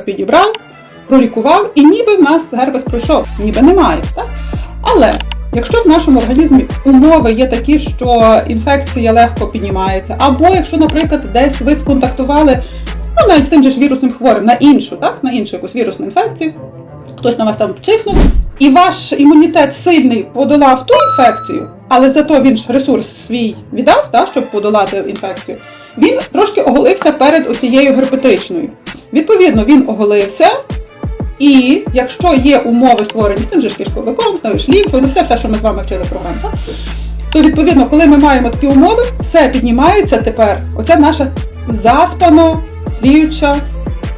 підібрав, пролікував, і ніби в нас герпес пройшов, ніби немає. Так? Але якщо в нашому організмі умови є такі, що інфекція легко піднімається, або якщо, наприклад, десь ви сконтактували ну, навіть з тим же ж вірусним хворим на іншу, так, на іншу якусь вірусну інфекцію, хтось на вас там вчихнув, і ваш імунітет сильний подолав ту інфекцію, але зато він ж ресурс свій віддав, так, щоб подолати інфекцію. Він трошки оголився перед оцією герпетичною. Відповідно, він оголився. І якщо є умови створені з тим же ж кишковиком, з тою ж лімфою, ну все, все, що ми з вами вчили програм, так? то відповідно, коли ми маємо такі умови, все піднімається тепер. Оця наша заспано тліюча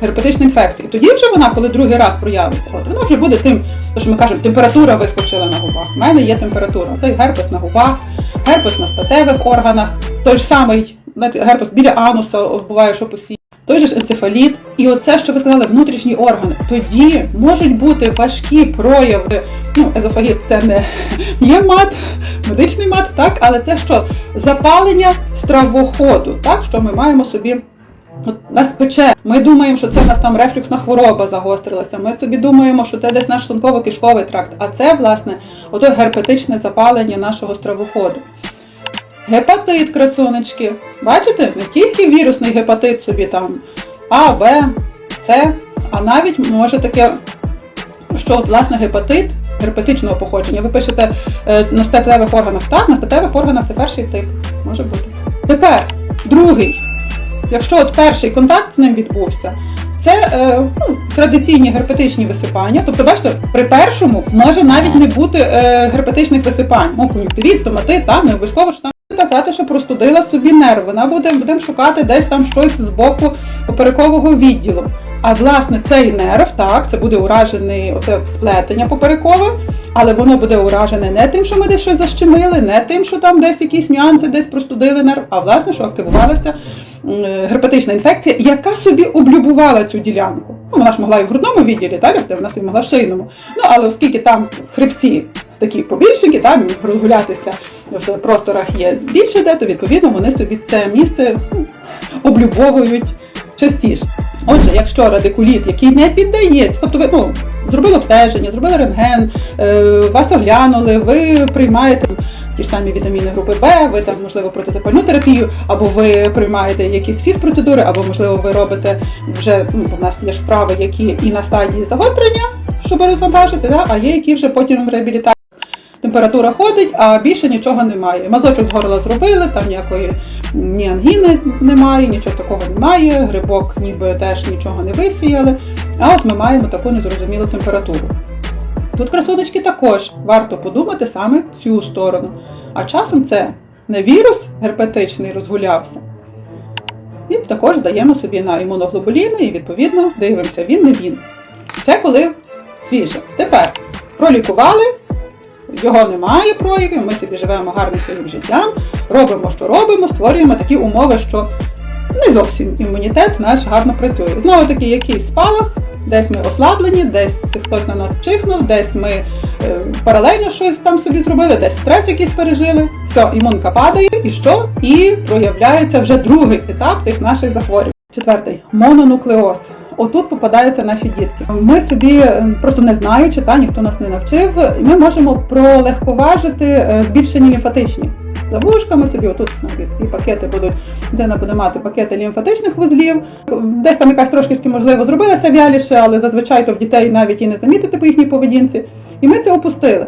герпетична інфекція. І тоді вже вона, коли другий раз проявиться, от вона вже буде тим, що ми кажемо, температура вискочила на губах. У мене є температура. Цей герпес на губах, герпес на статевих органах, той ж самий герпес біля ануса буває, що посі. Той же ж енцефаліт, і оце, що ви сказали, внутрішні органи. Тоді можуть бути важкі прояви. Ну, езофагіт це не є мат, медичний мат, так, але це що? Запалення стравоходу, так, що ми маємо собі. От нас пече. Ми думаємо, що це в нас там рефлюксна хвороба загострилася. Ми собі думаємо, що це десь наш шлунково-кишковий тракт. А це, власне, ото герпетичне запалення нашого стравоходу. Гепатит, красунечки. Бачите, не тільки вірусний гепатит собі там А, Б, С, а навіть може таке, що власне гепатит герпетичного походження. Ви пишете е, на статевих органах. Так, на статевих органах це перший тип. Може бути. Тепер другий. Якщо от перший контакт з ним відбувся, це е, ну, традиційні герпетичні висипання. Тобто, бачите, при першому може навіть не бути е, герпетичних висипань. Ну, кон'юктивіт, стоматит, та, не обов'язково що там казати, що простудила собі нерв. Вона буде будемо шукати десь там щось з боку поперекового відділу. А власне цей нерв, так, це буде уражений оте сплетення поперекове, але воно буде уражене не тим, що ми десь щось защемили, не тим, що там десь якісь нюанси, десь простудили нерв, а власне, що активувалася герпетична інфекція, яка собі облюбувала цю ділянку. Ну, вона ж могла і в грудному відділі, так, як вона собі могла в шийному. Ну, але оскільки там хребці такі побільшики, там розгулятися в просторах є більше де, то відповідно вони собі це місце облюбовують частіше. Отже, якщо радикуліт, який не піддається, тобто ви ну, зробили обстеження, зробили рентген, е, вас оглянули, ви приймаєте ті ж самі вітаміни групи Б, ви там, можливо, протизапальну терапію, або ви приймаєте якісь фізпроцедури, або, можливо, ви робите вже, ну, в нас є ж вправи, які і на стадії загострення, щоб розвантажити, да? а є які вже потім реабілітації. Температура ходить, а більше нічого немає. Мазочок з горла зробили, там ніякої ні ангіни немає, нічого такого немає, грибок ніби теж нічого не висіяли. А от ми маємо таку незрозумілу температуру. Тут красоточки також варто подумати саме в цю сторону. А часом це не вірус герпетичний розгулявся. І також здаємо собі на імуноглобуліни і відповідно дивимося, він не він. Це коли свіже. Тепер пролікували, його немає проявів, ми собі живемо гарним своїм життям, робимо, що робимо, створюємо такі умови, що не зовсім імунітет наш гарно працює. Знову таки, якийсь спалах, десь ми ослаблені, десь хтось на нас вчихнув, десь ми е, паралельно щось там собі зробили, десь стрес якийсь пережили. Все, імунка падає, і що? І проявляється вже другий етап тих наших захворювань. Четвертий мононуклеоз. Отут попадаються наші дітки. Ми собі е, просто не знаючи, та ніхто нас не навчив. Ми можемо пролегковажити е, збільшені лімфатичні. За вушками собі отут такі пакети будуть, дитина буде мати пакети лімфатичних вузлів. Десь там якась трошки можливо зробилася вяліше, але зазвичай то в дітей навіть і не замітити по їхній поведінці. І ми це опустили.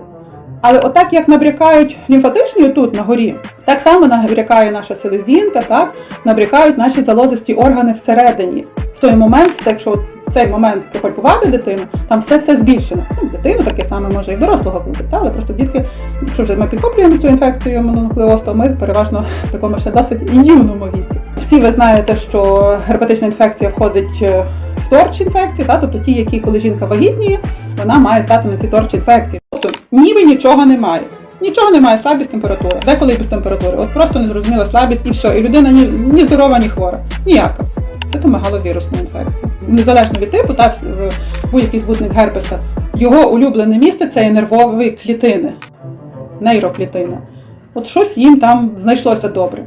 Але отак, як набрякають лімфатичні тут на горі, так само набрякає наша селезінка, так набрякають наші залозисті органи всередині. В той момент, все, якщо в цей момент припальпувати дитину, там все все збільшено. Ну, дитину таке саме може і дорослого бути, але просто дітки, якщо вже ми підхоплюємо цю інфекцію мононуклеоз, то ми переважно в такому ще досить юному віці. Всі ви знаєте, що герпетична інфекція входить е, в торч інфекції, та, тобто ті, які коли жінка вагітніє, вона має стати на ці торч інфекції. Тобто ніби нічого немає. Нічого немає, слабість температура. Деколи без температури. От просто незрозуміла слабість і все. І людина ні, ні здорова, ні хвора. Ніяка. Це то мегаловірусна інфекція. Незалежно від типу, так, будь-який збутник герпеса, його улюблене місце це є нервові клітини, нейроклітини. От щось їм там знайшлося добре.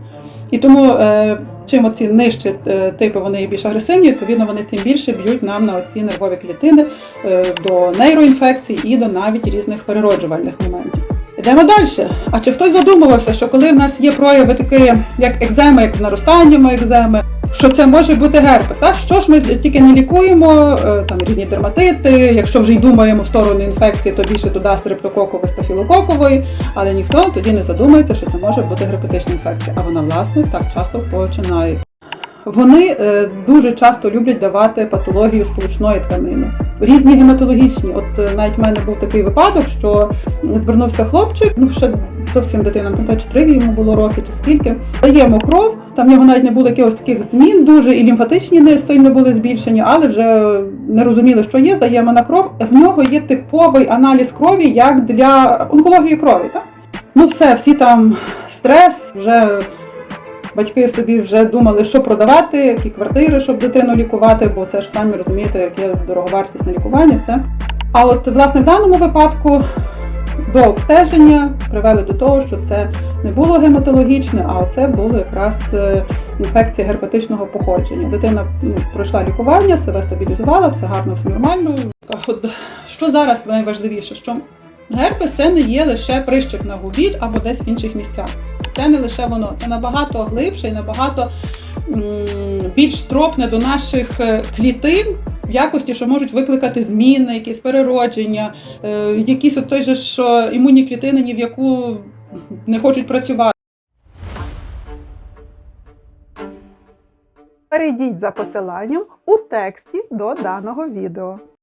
І тому е, чим оці нижчі е, типи вони є більш агресивні, відповідно вони тим більше б'ють нам на оці нервові клітини е, до нейроінфекцій і до навіть різних перероджувальних моментів. Йдемо далі. А чи хтось задумувався, що коли в нас є прояви такі, як екземи, як з наростаннями екземи, що це може бути герпес? Так? Що ж ми тільки не лікуємо, е, там різні дерматити, якщо вже й думаємо в сторону інфекції, то більше туди стрептококової, стафілококової, але ніхто тоді не задумається, що це може бути герпетична інфекція, а вона власне так часто починає. Вони е, дуже часто люблять давати патологію сполучної тканини. Різні гематологічні. От е, навіть в мене був такий випадок, що звернувся хлопчик, ну ще зовсім дитина, знаю, чи три йому було роки, чи скільки. Даємо кров, там в нього навіть не було якихось таких змін дуже, і лімфатичні не сильно були збільшені, але вже не розуміли, що є. Здаємо на кров. В нього є типовий аналіз крові, як для онкології крові. Так? Ну все, всі там стрес, вже батьки собі вже думали, що продавати, які квартири, щоб дитину лікувати, бо це ж самі розумієте, яке дороговартісне лікування, все. А от власне в даному випадку до обстеження привели до того, що це не було гематологічне, а це було якраз е, інфекція герпетичного походження. Дитина ну, пройшла лікування, себе стабілізувала, все гарно, все нормально. Що зараз найважливіше, що герпес це не є лише прищик на губі або десь в інших місцях. Це не лише воно, це набагато глибше і набагато більш стропне до наших е, клітин в якості, що можуть викликати зміни, якісь переродження, е, якісь от той же, що імунні клітини ні в яку не хочуть працювати. Перейдіть за посиланням у тексті до даного відео.